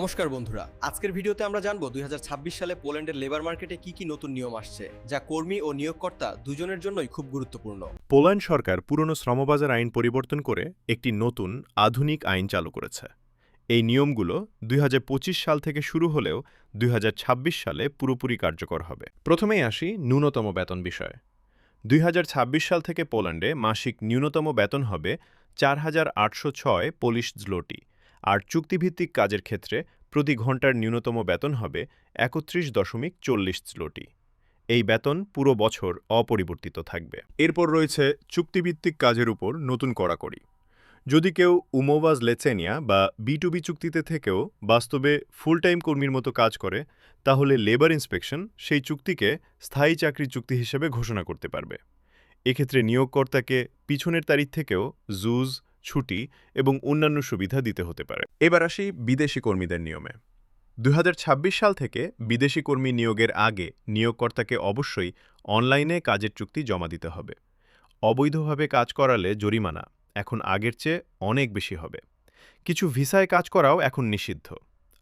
নমস্কার বন্ধুরা, আজকের ভিডিওতে আমরা জানব দুই হাজার ছাব্বিশ সালে পোল্যান্ডের লেবার মার্কেটে কি কি নতুন নিয়ম আসছে, যা কর্মী ও নিয়োগকর্তা দুজনের জন্যই খুব গুরুত্বপূর্ণ। পোল্যান্ড সরকার পুরনো শ্রমবাজার আইন পরিবর্তন করে একটি নতুন, আধুনিক আইন চালু করেছে। এই নিয়মগুলো দুই হাজার পঁচিশ সাল থেকে শুরু হলেও দুই হাজার ছাব্বিশ সালে পুরোপুরি কার্যকর হবে। প্রথমেই আসি ন্যূনতম বেতন বিষয়ে। দুই হাজার ছাব্বিশ সাল থেকে পোল্যান্ডে মাসিক ন্যূনতম বেতন হবে চার হাজার আটশো ছয় পোলিশ জলোটি। আর চুক্তিভিত্তিক কাজের ক্ষেত্রে প্রতি ঘণ্টার ন্যূনতম বেতন হবে একত্রিশ দশমিক চল্লিশ জলোটি এই বেতন পুরো বছর অপরিবর্তিত থাকবে। এরপর রয়েছে চুক্তিভিত্তিক কাজের উপর নতুন কড়াকড়ি। যদি কেউ উমোভাজ লেচেনিয়া বা বিটুবি চুক্তিতে থেকেও বাস্তবে ফুল টাইম কর্মীর মতো কাজ করে, তাহলে লেবার ইন্সপেকশন সেই চুক্তিকে স্থায়ী চাকরির চুক্তি হিসেবে ঘোষণা করতে পারবে। এক্ষেত্রে নিয়োগকর্তাকে পিছনের তারিখ থেকেও জুজ ছুটি এবং অন্যান্য সুবিধা দিতে হতে পারে। এবার আসি বিদেশি কর্মীদের নিয়মে। দু হাজার ছাব্বিশ সাল থেকে বিদেশি কর্মী নিয়োগের আগে নিয়োগকর্তাকে অবশ্যই অনলাইনে কাজের চুক্তি জমা দিতে হবে। অবৈধভাবে কাজ করালে জরিমানা এখন আগের চেয়ে অনেক বেশি হবে। কিছু ভিসায় কাজ করাও এখন নিষিদ্ধ।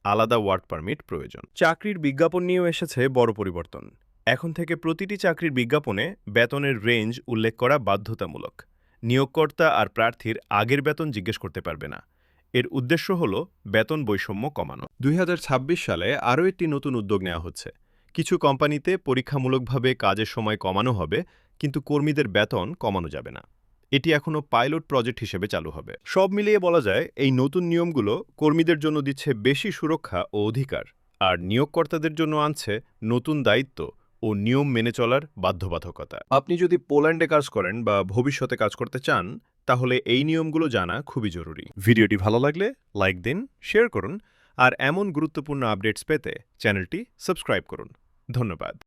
আলাদা ওয়ার্ক পারমিট প্রয়োজন। চাকরির বিজ্ঞাপন নিয়েও এসেছে বড় পরিবর্তন। এখন থেকে প্রতিটি চাকরির বিজ্ঞাপনে বেতনের রেঞ্জ উল্লেখ করা বাধ্যতামূলক। নিয়োগকর্তা আর প্রার্থীর আগের বেতন জিজ্ঞেস করতে পারবে না। এর উদ্দেশ্য হল বেতন বৈষম্য কমানো। দুই হাজার ছাব্বিশ সালে আরও একটি নতুন উদ্যোগ নেওয়া হচ্ছে। কিছু কোম্পানিতে পরীক্ষামূলকভাবে কাজের সময় কমানো হবে, কিন্তু কর্মীদের বেতন কমানো যাবে না। এটি এখনও পাইলট প্রজেক্ট হিসেবে চালু হবে। সব মিলিয়ে বলা যায়, এই নতুন নিয়মগুলো কর্মীদের জন্য দিচ্ছে বেশি সুরক্ষা ও অধিকার, আর নিয়োগকর্তাদের জন্য আনছে নতুন দায়িত্ব ও নিয়ম মেনে চলার বাধ্যবাধকতা। আপনি যদি পোল্যান্ডে কাজ করেন বা ভবিষ্যতে কাজ করতে চান, তাহলে এই নিয়মগুলো জানা খুবই জরুরি। ভিডিওটি ভালো লাগলে লাইক দিন, শেয়ার করুন, আর এমন গুরুত্বপূর্ণ আপডেটস পেতে চ্যানেলটি সাবস্ক্রাইব করুন। ধন্যবাদ।